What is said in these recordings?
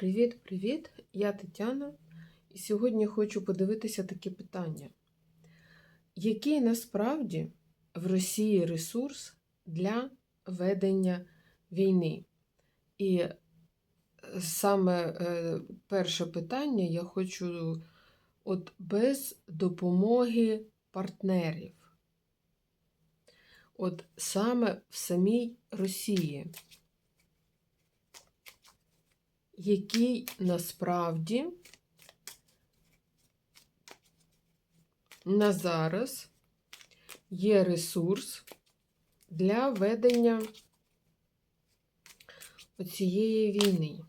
Привіт-привіт! Я Тетяна, і сьогодні хочу подивитися таке питання. Який насправді в Росії ресурс для ведення війни? І е, саме е, перше питання я хочу от без допомоги партнерів. От саме в самій Росії який насправді на зараз є ресурс для ведення цієї війни.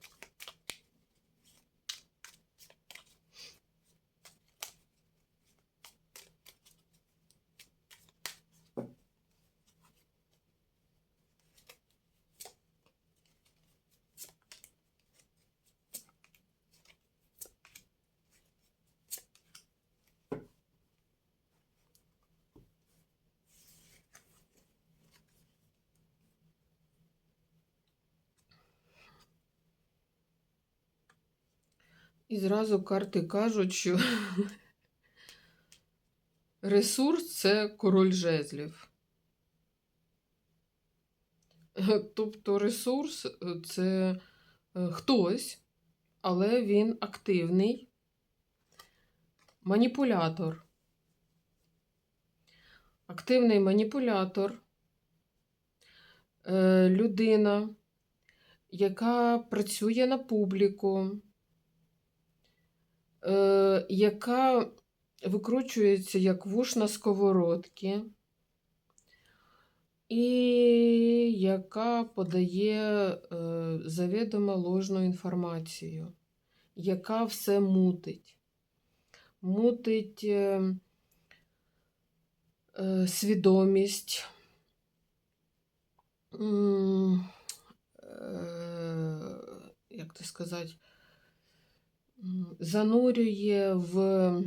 І зразу карти кажуть, що ресурс це король жезлів. Тобто ресурс це е, хтось, але він активний маніпулятор. Активний маніпулятор, е, людина, яка працює на публіку е, яка викручується як вуш на сковородки, і яка подає е, завідомо ложну інформацію, яка все мутить. Мутить е, е, свідомість. Е, Як це сказати? Занурює в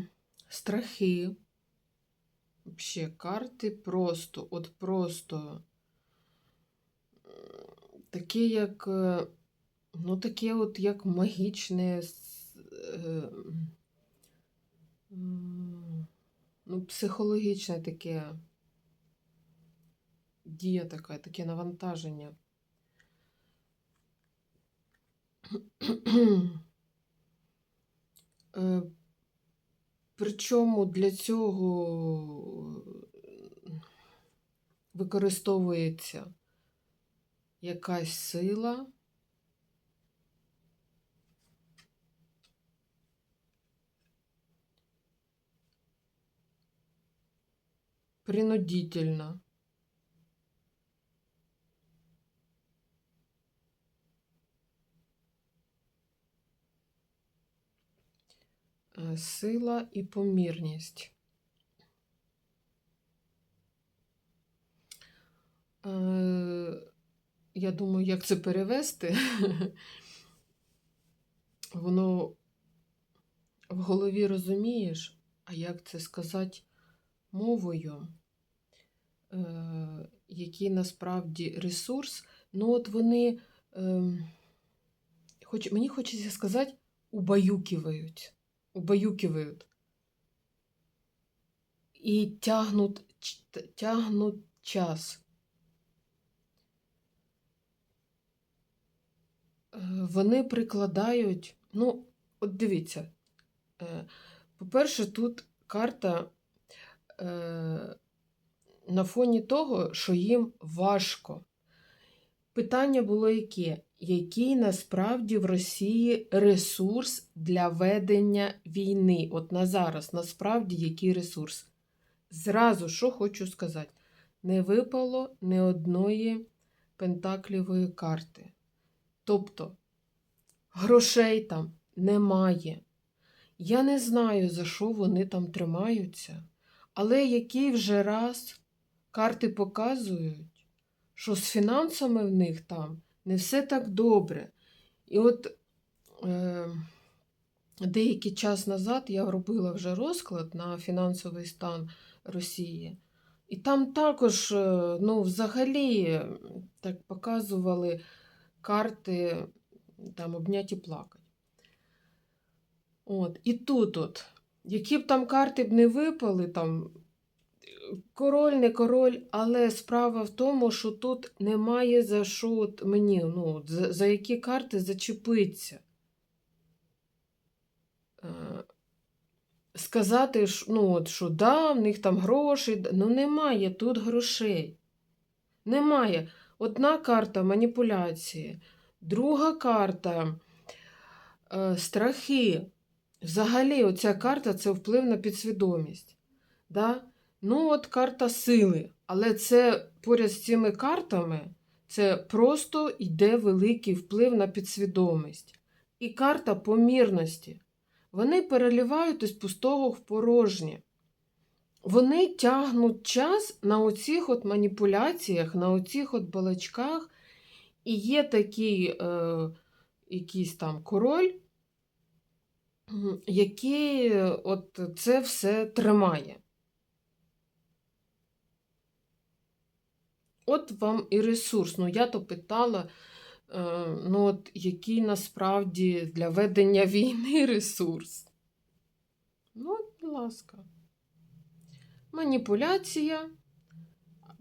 страхи. Вообще карти просто, от просто таке, як, е, ну, таке от як магічне, е, ну, психологічне таке дія така, таке навантаження. Е, Причому для цього використовується якась сила. Принудительно. Сила і помірність. Е, Я думаю, як це перевести. Воно в голові розумієш, а як це сказати мовою, е, який насправді ресурс. Ну, от вони, ем, хоч, мені хочеться сказати, убаюкивають. Убаюкивають. І тягнуть, ч- т- тягнуть час. Е, Вони прикладають, ну, от дивіться, е, по-перше, тут карта е, на фоні того, що їм важко. Питання було яке? Який насправді в Росії ресурс для ведення війни? От на зараз, насправді, який ресурс? Зразу, що хочу сказати, не випало ні одної пентаклівої карти. Тобто грошей там немає. Я не знаю, за що вони там тримаються, але який вже раз карти показують, що з фінансами в них там не все так добре. І от е, деякий час назад я робила вже розклад на фінансовий стан Росії. І там також, е, ну, взагалі, так показували карти там обняті плакать. От. І тут, от, які б там карти б не випали, там, король, не король, але справа в тому, що тут немає за що мені, ну, за, за які карти зачепитися. Е, Сказати, ну, от, що да, в них там гроші, ну немає тут грошей. Немає. Одна карта маніпуляції, друга карта е, страхи. Взагалі, оця карта це вплив на підсвідомість. Да? Ну, от карта сили. Але це поряд з цими картами це просто йде великий вплив на підсвідомість. І карта помірності. Вони переливають із пустого в порожнє. Вони тягнуть час на оцих от маніпуляціях, на оцих от балачках. І є такий е, якийсь там король, який е, от це все тримає. От вам і ресурс. Ну, я то питала, е, ну, от, який насправді для ведення війни ресурс. Ну, от, будь ласка. Маніпуляція.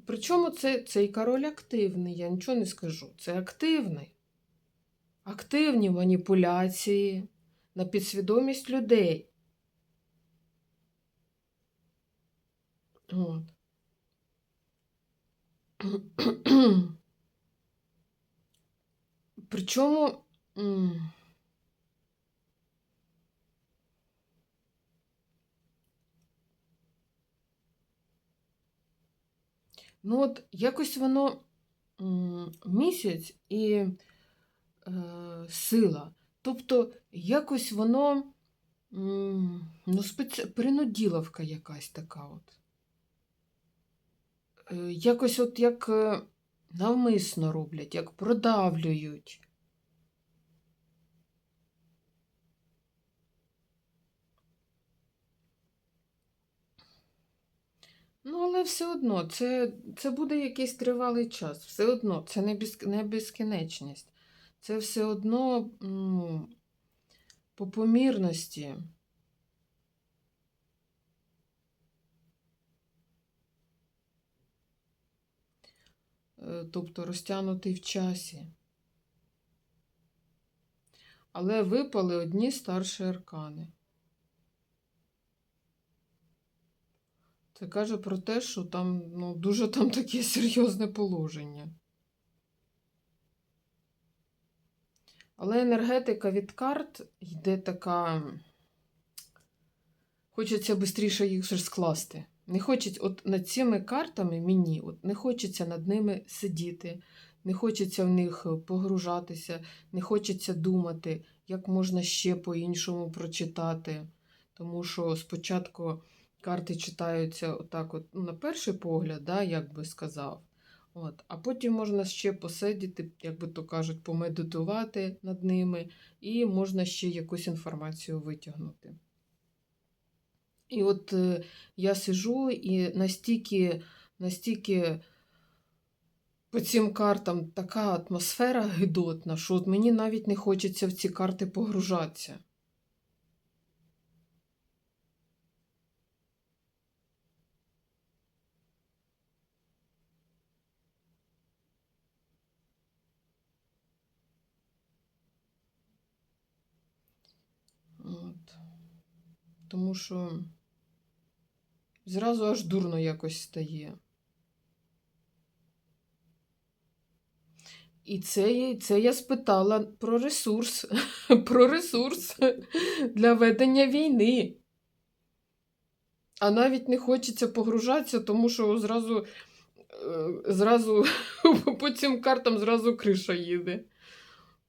Причому це, цей король активний, я нічого не скажу. Це активний. Активні маніпуляції на підсвідомість людей. От. Причому. Ну, от якось воно місяць і е, сила. Тобто, якось воно ну, спеці... принуділовка якась така. от. Е, Якось от як е, навмисно роблять, як продавлюють. Ну, але все одно, це, це буде якийсь тривалий час. Все одно, це не, без, не безкінечність. Це все одно ну, по помірності. Тобто розтягнутий в часі. Але випали одні старші аркани. Це каже про те, що там ну, дуже там таке серйозне положення. Але енергетика від карт йде така. Хочеться швидше їх вже скласти. Не хочеться, от над цими картами мені от не хочеться над ними сидіти, не хочеться в них погружатися, не хочеться думати, як можна ще по-іншому прочитати. Тому що спочатку карти читаються отак, от, ну, на перший погляд, да, як би сказав. От. А потім можна ще посидіти, як би то кажуть, помедитувати над ними, і можна ще якусь інформацію витягнути. І от е, я сижу і настільки, настільки по цим картам така атмосфера гидотна, що от мені навіть не хочеться в ці карти погружатися. От. Тому що зразу аж дурно якось стає. І це, це я спитала про ресурс, про ресурс для ведення війни. А навіть не хочеться погружатися, тому що зразу, е, зразу по цим картам зразу криша їде.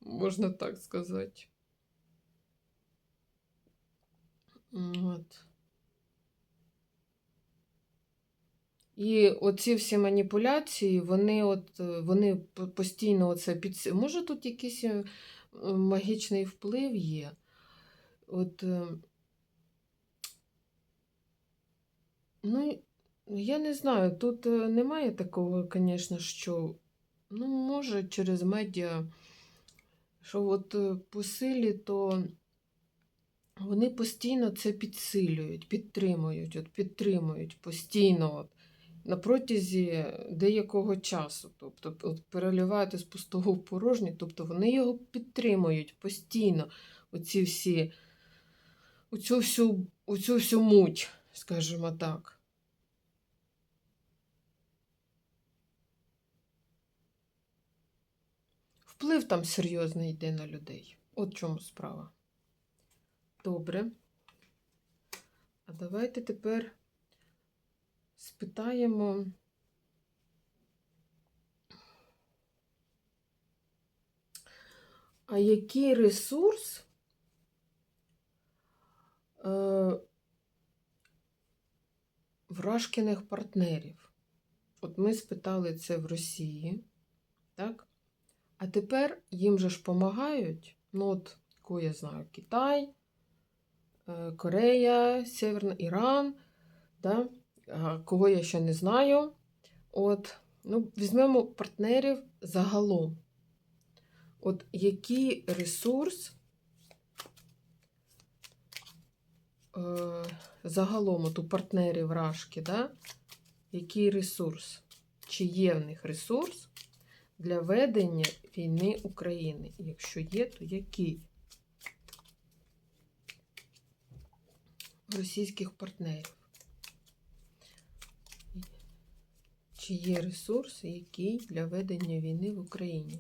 Можна так сказати. От. І оці всі маніпуляції, вони от, вони постійно оце під... Може тут якийсь е, магічний вплив є? От, е, ну, я не знаю, тут е, немає такого, звісно, що, ну, може, через медіа, що от по силі, то вони постійно це підсилюють, підтримують, от підтримують постійно на протязі деякого часу. Тобто от переливаєте з пустого в порожнє, тобто вони його підтримують постійно, оці всі, оцю всю, оцю всю муть, скажімо так. Вплив там серйозний йде на людей. От в чому справа. Добре. А давайте тепер спитаємо. А який ресурс е, вражкиних партнерів? От ми спитали це в Росії, так? А тепер їм же ж допомагають, ну от, кого я знаю, Китай, е, Корея, Северний Іран, да? Кого я ще не знаю. От, ну, Візьмемо партнерів загалом. От який ресурс е, загалом от у партнерів Рашки, да? який ресурс? Чи є в них ресурс для ведення війни України? Якщо є, то який? Російських партнерів. Чи є ресурс, який для ведення війни в Україні?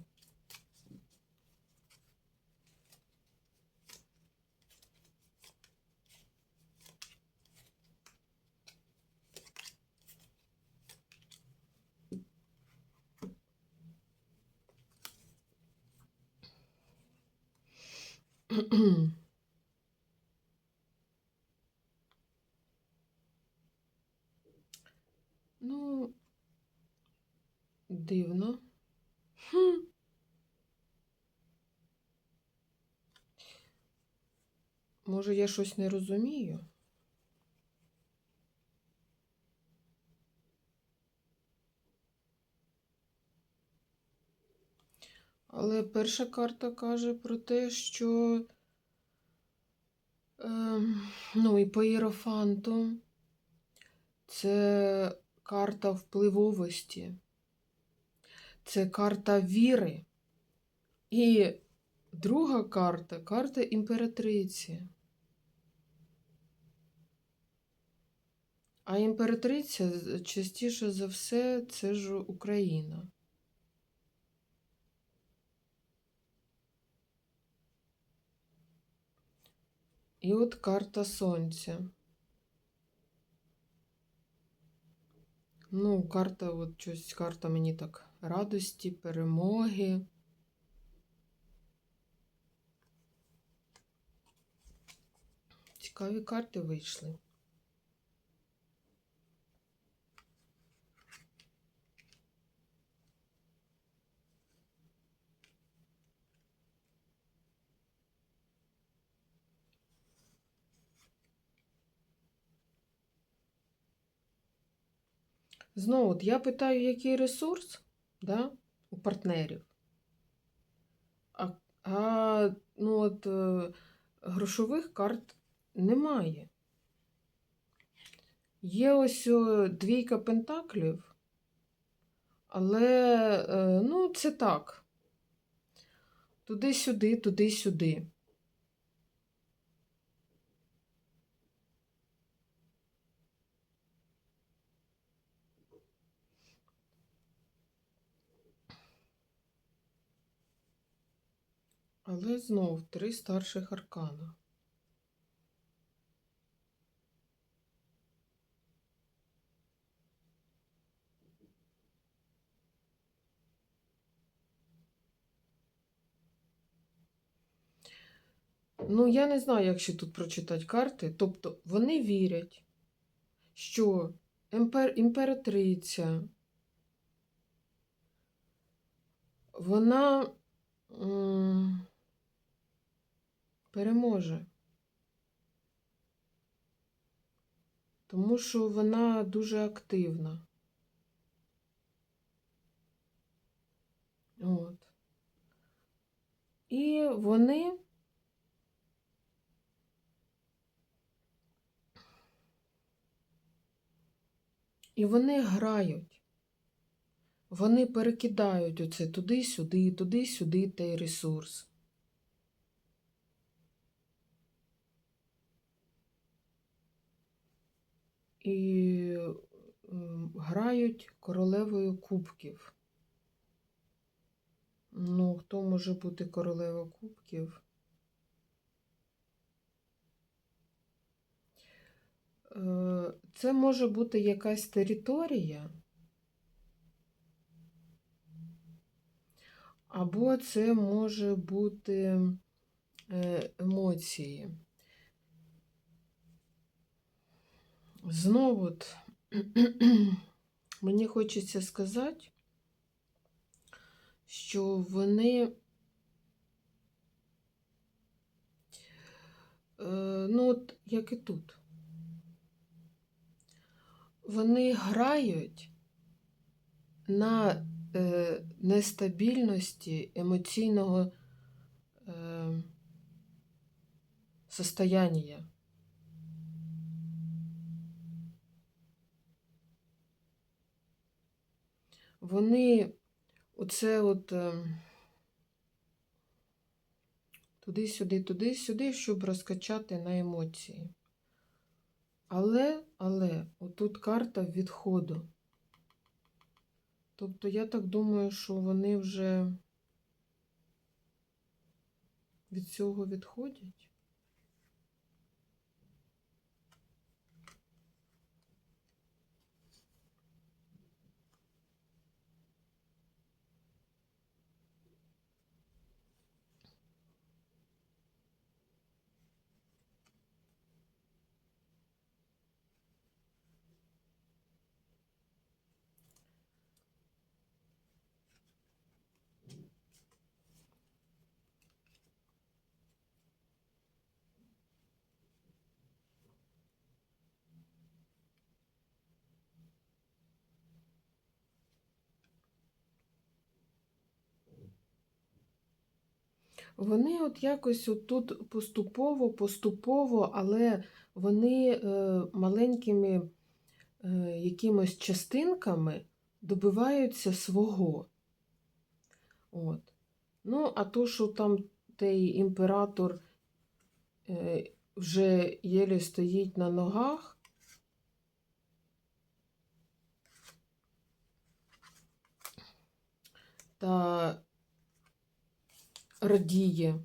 Може, я щось не розумію? Але перша карта каже про те, що е, ну, і по іерофанту це карта впливовості, це карта віри. І друга карта карта імператриці. А імператриця частіше за все це ж Україна. І от карта Сонця. Ну, карта, от щось, карта мені так радості, перемоги. Цікаві карти вийшли. Знову, от я питаю, який ресурс да, у партнерів. А, а ну от, е, грошових карт немає. Є ось двійка пентаклів, але е, ну, це так. Туди-сюди, туди-сюди. Але знов три старших аркана. Ну, я не знаю, як ще тут прочитати карти. Тобто вони вірять, що імпер... імператриця, вона переможе. Тому що вона дуже активна. От. І вони. І вони грають. Вони перекидають оце туди-сюди, туди-сюди той ресурс. І грають королевою кубків. Ну, хто може бути королева кубків? Е, Це може бути якась територія, або це може бути е, емоції. Знову от, мені хочеться сказати, що вони, е, ну от як і тут, вони грають на е, нестабільності емоційного е, состояння. Вони оце от е, туди-сюди, туди-сюди, щоб розкачати на емоції. Але, але, отут карта відходу. Тобто я так думаю, що вони вже від цього відходять. Вони от якось тут поступово, поступово, але вони е, маленькими е, якимось частинками добиваються свого. От. Ну, а то, що там той імператор е, вже єлі стоїть на ногах, та радіє,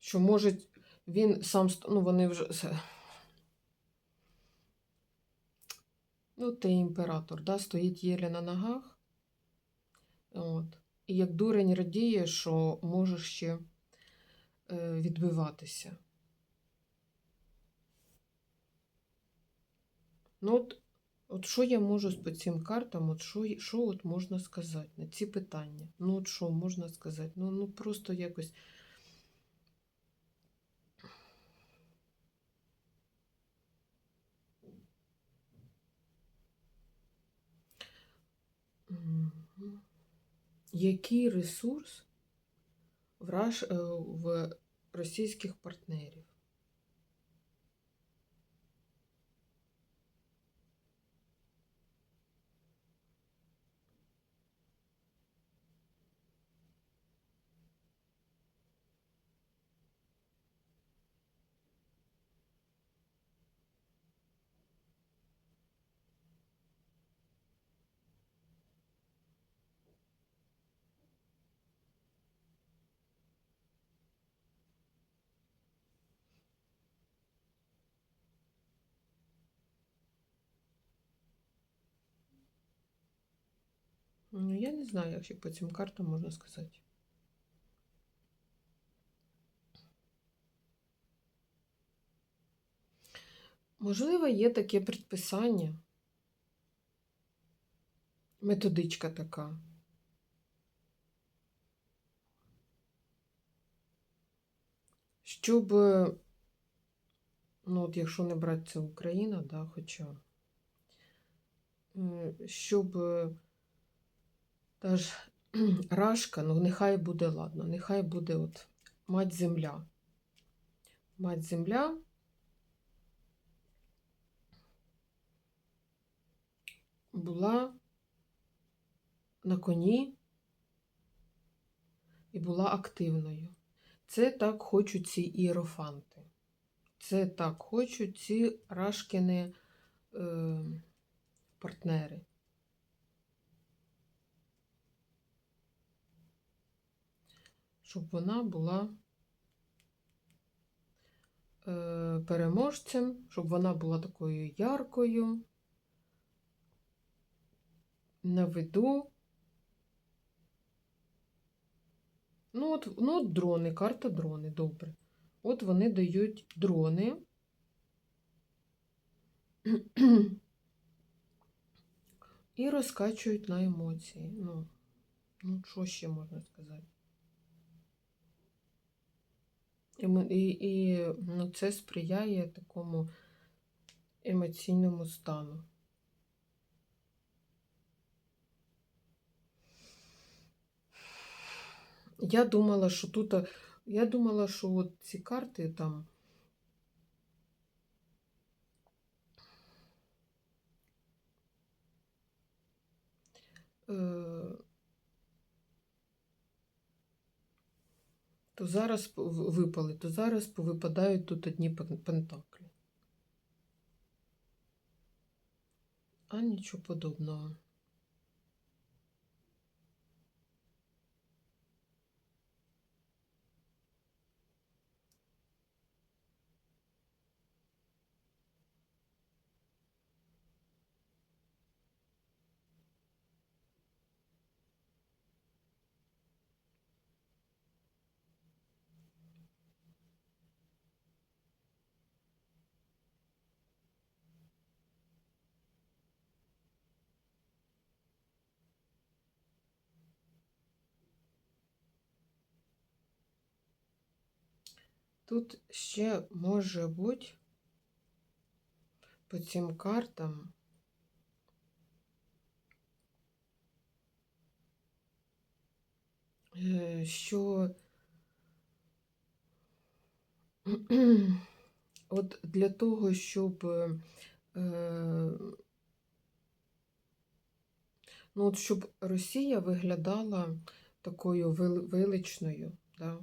що може він сам, ну вони вже. Ну, той імператор, да, стоїть єлі на ногах. От. І як дурень радіє, що може ще е, відбиватися. Ну, от, от що я можу по цим картам, от що, що от можна сказати на ці питання? Ну, от що можна сказати? Ну, ну просто якось. Який ресурс е, в російських партнерів? Ну, я не знаю, як ще по цим картам можна сказати. Можливо, є таке предписання, методичка така. Щоб, ну, от якщо не брати це Україна, да, хоча, щоб Тож рашка, ну нехай буде ладно, нехай буде от мать земля. Мать земля. Була на коні і була активною. Це так хочуть ці іерофанти. Це так хочуть ці рашкіни е, партнери. Вона була е, переможцем, щоб вона була такою яркою, на виду. Ну, от, ну, от дрони, карта дрони, добре. От вони дають дрони. І розкачують на емоції. Ну, ну що ще можна сказати? І, і, ну, це сприяє такому емоційному стану. Я думала, що тут. Я думала, що от ці карти там. Е, то зараз випали, то зараз повипадають тут одні пен- пентаклі. А нічого подобного. Тут ще може бути по цим картам. е, Що от для того, щоб е, ну, от щоб Росія виглядала такою вели- величною, да?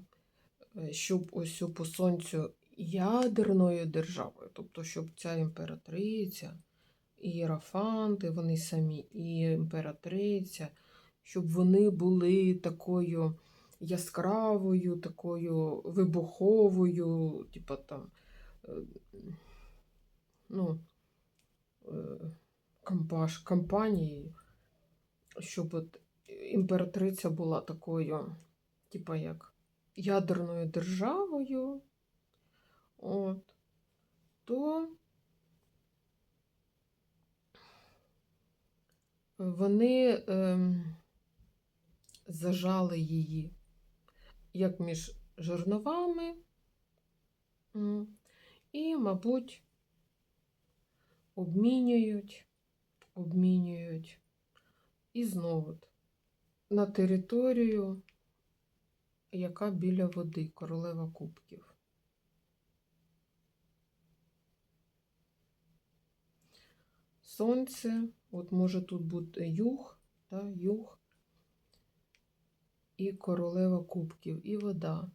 Е, щоб ось по сонцю ядерною державою, тобто, щоб ця імператриця, і Єрофанти, вони самі, і імператриця, щоб вони були такою яскравою, такою вибуховою, типа там, е, ну, е, компаш, компанією, щоб от імператриця була такою, типа як ядерною державою, от, то вони ем, зажали її як між жерновами, і, мабуть, обмінюють, обмінюють. І знову на територію, яка біля води, королева кубків. Сонце, от може тут бути юг, та, юг, і королева кубків, і вода.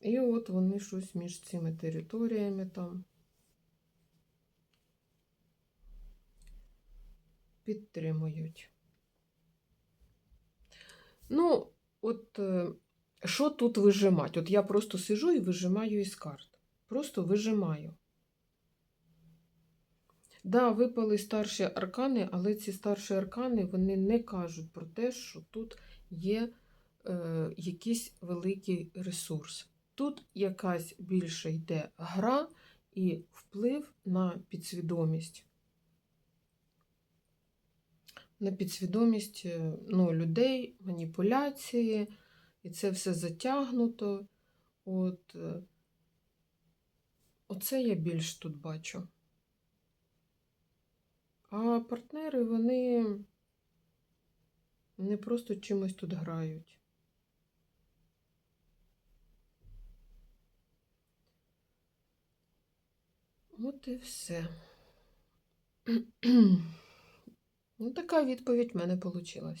І от вони щось між цими територіями там підтримують. Ну, от е, що тут вижимати? От я просто сижу і вижимаю із карт. Просто вижимаю. Да, випали старші аркани, але ці старші аркани вони не кажуть про те, що тут є е, якийсь великий ресурс. Тут якась більше йде гра і вплив на підсвідомість. На підсвідомість е, ну, людей, маніпуляції, і це все затягнуто. От, е, оце я більш тут бачу. А партнери, вони не просто чимось тут грають. От і все. Ну, така відповідь в мене вийшла.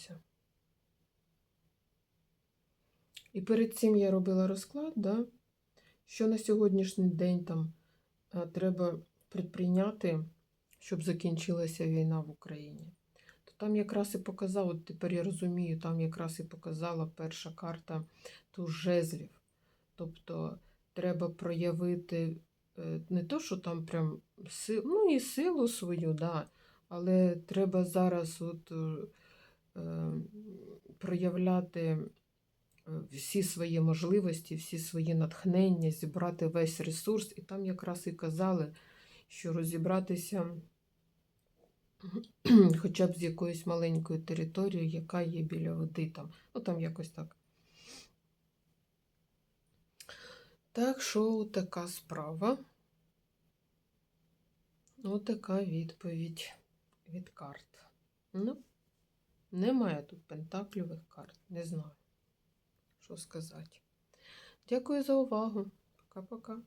І перед цим я робила розклад, да, що на сьогоднішній день там а, треба предприйняти, щоб закінчилася війна в Україні. То там якраз і показав, от тепер я розумію, там якраз і показала перша карта ту жезлів. Тобто треба проявити е, не то, що там прям сил, ну і силу свою, да, але треба зараз от, е, е, проявляти е, всі свої можливості, всі свої натхнення, зібрати весь ресурс. І там якраз і казали, що розібратися хоча б з якоюсь маленькою територією, яка є біля води там. Ну там якось так. Так що така справа. Отака відповідь від карт. Ну, немає тут пентакльових карт. Не знаю, що сказати. Дякую за увагу. Пока-пока.